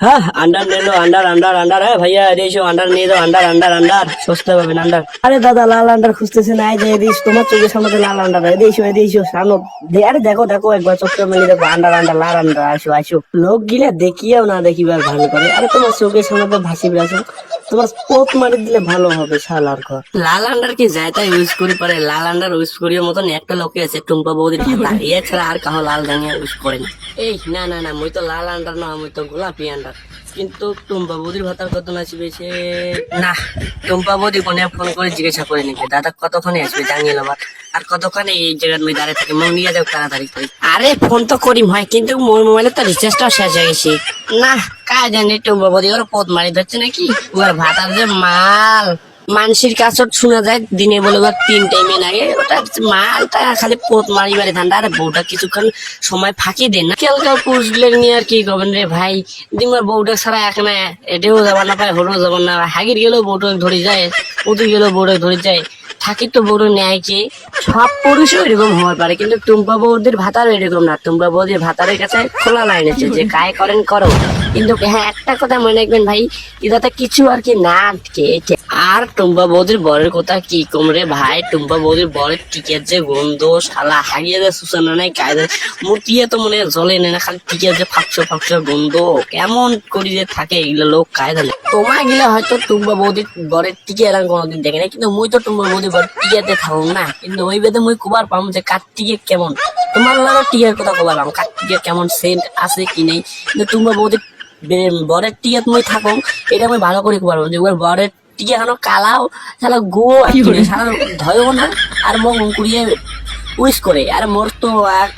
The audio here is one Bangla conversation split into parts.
হ্যাঁ আন্ডার নিলো আন্ডার আন্ডার আন্ডার ভাইয়া এসো আন্ডার নিয়ে আন্ডার আন্ডার আন্ডার সস্তা পাবেন আন্ডার আরে দাদা, লাল আন্ডার খুঁজতেছে না যে এদিস তোমার চোখের সামনে লাল আন্ডার এদিকে এদিকে সামনে। আরে দেখো দেখো, একবার চোখটা মেলে দেখো আন্ডার লাল আন্ডার আসো আসো। লোক গিলা দেখিয়াও না দেখিবার ভালো করে। আরে তোমার চোখের সামনে ভাসি বেড়াছো তোমার পোত মারি দিলে ভালো হবে শালার ঘর। লাল আন্ডার কি যায়? তাই ইউজ করি পারে লাল আন্ডার ইউজ করির মতন একটা লোকে আছে টুম্পা বৌদির ভাতা এছাড়া আর কাহো লাল জানিয়া ইউজ করে না। এই না না না মুই তো লাল আন্ডার না মুই তো গোলাপি আন্ডার। কিন্তু টুম্পা বৌদির ভাতার কত আসবে সে? না টুম্পা বৌদি ফোনে ফোন করে জিজ্ঞাসা করে নিবে। দাদা কতক্ষণে আসবে জানিয়ে নেবা আর কতক্ষণে এই জায়গার মই দাঁড়িয়ে থাকে মন নিয়ে যাও তাড়াতাড়ি করে। আরে ফোন তো করি ভাই কিন্তু মোর মোবাইলে তো রিচার্জটাও শেষ হয়ে গেছে। না, কাজ জানি টুম্পা বৌদি ওর পথ মারি ধরছে নাকি? ওর ভাতার যে মাল। মানসির কাছে শোনা যায়, দিনে বলে বা তিন টাইমে লাগে। ওটা মালটা খালি পোত মারি বাড়ি ধান্দা। আরে বউটা কিছুক্ষণ সময় ফাঁকি দেন না। কেউ কেউ পুরুষগুলো নিয়ে আর কি করবেন রে ভাই? দিমার বউটা ছাড়া এখানে এটাও যাবার না পায়, হলেও যাবার না হাগির গেলেও বউটা ধরে যায় উঠে গেলেও বউটা ধরে যায়। থাকি তো বড় ন্যায় যে সব পুরুষও এরকম হওয়ার পারে, কিন্তু টুম্পা বৌদির ভাতার এরকম না টুম্পা বৌদির ভাতারের কাছে খোলা লাইন আছে যে, কায় করেন করো কিন্তু হ্যাঁ একটা কথা মনে রাখবেন ভাই এটাতে কিছু আর কি না আটকে। আর টুম্পা বৌদির বরের কথা কি কম রে ভাই? টুম্পা বৌদির বরের টিকের যে গন্ধ, শালা হাগিয়ে যে সুসানা নাই কায়দা মুটিয়ে তো মনে জলে নেই না, খালি টিকের যে ফাঁকশো ফাঁকশো গন্ধ। কেমন করি যে থাকে এগুলো লোক কায়দা নেই তোমার গিলা হয়তো টুম্পা বৌদির বরের টিকে এরকম কোনোদিন দেখে না কিন্তু মুই তো টুম্পা বৌদির বরের টিকেতে থাকুন না। কিন্তু ওই বেদে মুই কুবার পাম যে কার টিকে কেমন। তোমার লাগে টিকের কথা কবার পাম কার টিকে কেমন সেন্ট আছে কি নেই। কিন্তু টুম্পা বৌদির বরের টিকে তুমি থাকো এটা আমি ভালো করে পারব যে ওর বরের টিকে এখনও কালাও সালা গো সালা ধয়ও না আর মুখ কুড়িয়ে উইস করে আর মোর তো আর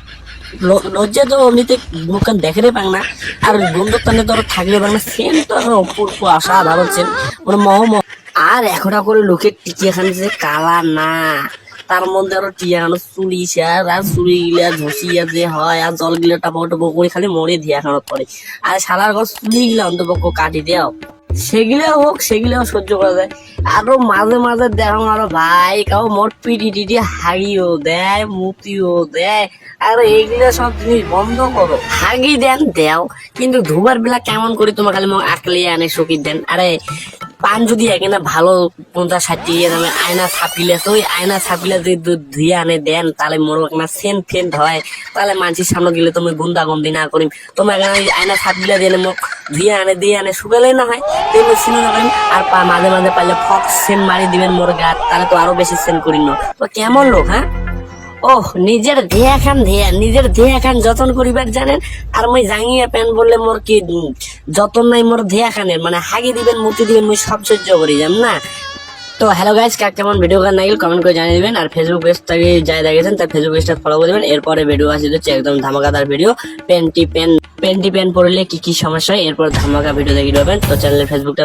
লজ্জা তো এমনিতে মুখখান দেখে পাং না আর বন্ধুর টানে তো আর থাকলে পাং না সেম তো আরও অপূর্ব আশা ভালো সেন মানে মহম আর এখনও করে লোকের টিকি এখানে যে কালা না তার মধ্যে আরও টিয়ানো চুলি সার আর চুলি গিলা ঝসিয়া যে হয় আর জল গিলা টাপা টাপা করে খালি মরে দিয়া খানো পরে আর সালার ঘর চুলি গিলা অন্তপক্ষ কাটি দেও সেগুলো হোক সেগুলোও সহ্য করা যায়। আরও মাঝে মাঝে দেখো আরও ভাই কাউ মোট পিটি টিটি হাগিও দেয়, মুতিও দেয়। আর এইগুলো সব জিনিস বন্ধ করো। হাগি দেন, দেও। কিন্তু ধুবার বেলা কেমন করে তোমার খালি আকলে আনে সুখী দেন। আরে পান যদি এখানে ভালো পঞ্চাশ ষাট টাকা দামে আয়না ছাপিলে, তো ওই আয়না ছাপিলে যদি ধুয়ে আনে দেন, তাহলে মোর একটা সেন্ট ফেন্ট হয় তাহলে মানুষের সামনে গেলে তুমি গুন্দা গন্দি না করিম। তোমার এখানে ওই আয়না ছাপিলে দিয়ে মুখ ধুয়ে আনে, দিয়ে আনে শুকালে না হয় তেমনি সিনো না করিম আর পা মাঝে মাঝে পাইলে ফক সেন্ট মারি দিবেন মোর গাত, তাহলে তো আরও বেশি সেন্ট করিন তো কেমন লোক হ্যাঁ ওহ, নিজের ধেয়া খান ধেয়া, নিজের ধেয়া খান যতন করিবার জানেন। আর মই জাঙ্গিয়া প্যান বললে মোর কি যতন নাই মোর ধেয়া খানের মানে হাগি দিবেন মুক্তি দিবেন, মুই সব সহ্য করি যাম না? তো হ্যালো গাইজ কার কেমন ভিডিও গান লাগিল কমেন্ট করে জানিয়ে দিবেন, আর ফেসবুক পেজটাকে যাই দেখেছেন তার ফেসবুক পেজটা ফলো করে দিবেন, এরপরে ভিডিও আসে হচ্ছে একদম ধামাকাদার ভিডিও পেন্টি, পেন পেন্টি, পেন পড়লে কি কি সমস্যা হয়, এরপর ধামাকা ভিডিও দেখে পাবেন তো চ্যানেলের ফেসবুকটা